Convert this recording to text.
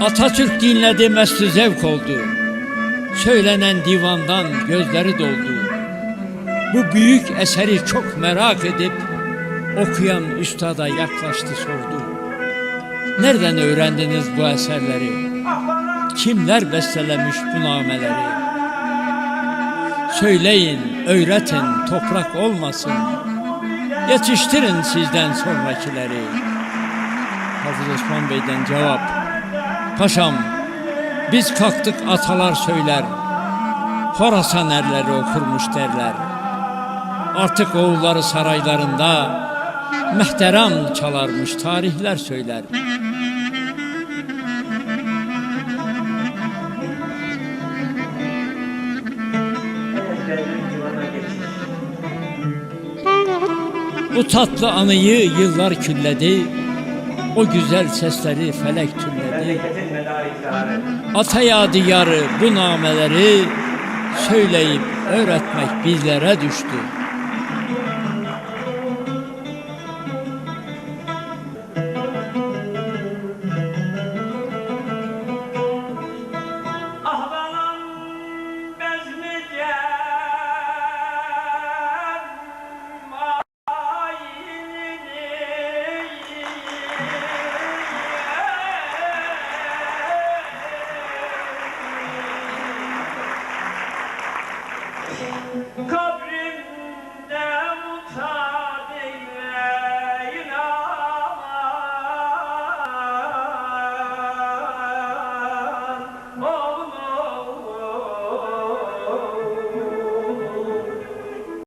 Atatürk dinledi mesli zevk oldu. Söylenen divandan gözleri doldu. Bu büyük eseri çok merak edip okuyan üstada yaklaştı sordu. Nereden öğrendiniz bu eserleri? Kimler bestelemiş bu nameleri? Söyleyin, öğretin, toprak olmasın. Yetiştirin sizden sonrakileri. Hafız Osman Bey'den cevap. Paşam, biz kalktık atalar söyler. Horasan erleri okurmuş derler. Artık oğulları saraylarında mehteram çalarmış tarihler söyler. Bu tatlı anıyı yıllar külledi. O güzel sesleri felek tülledi. Ataya diyarı bu nameleri söyleyip öğretmek bizlere düştü. Cover.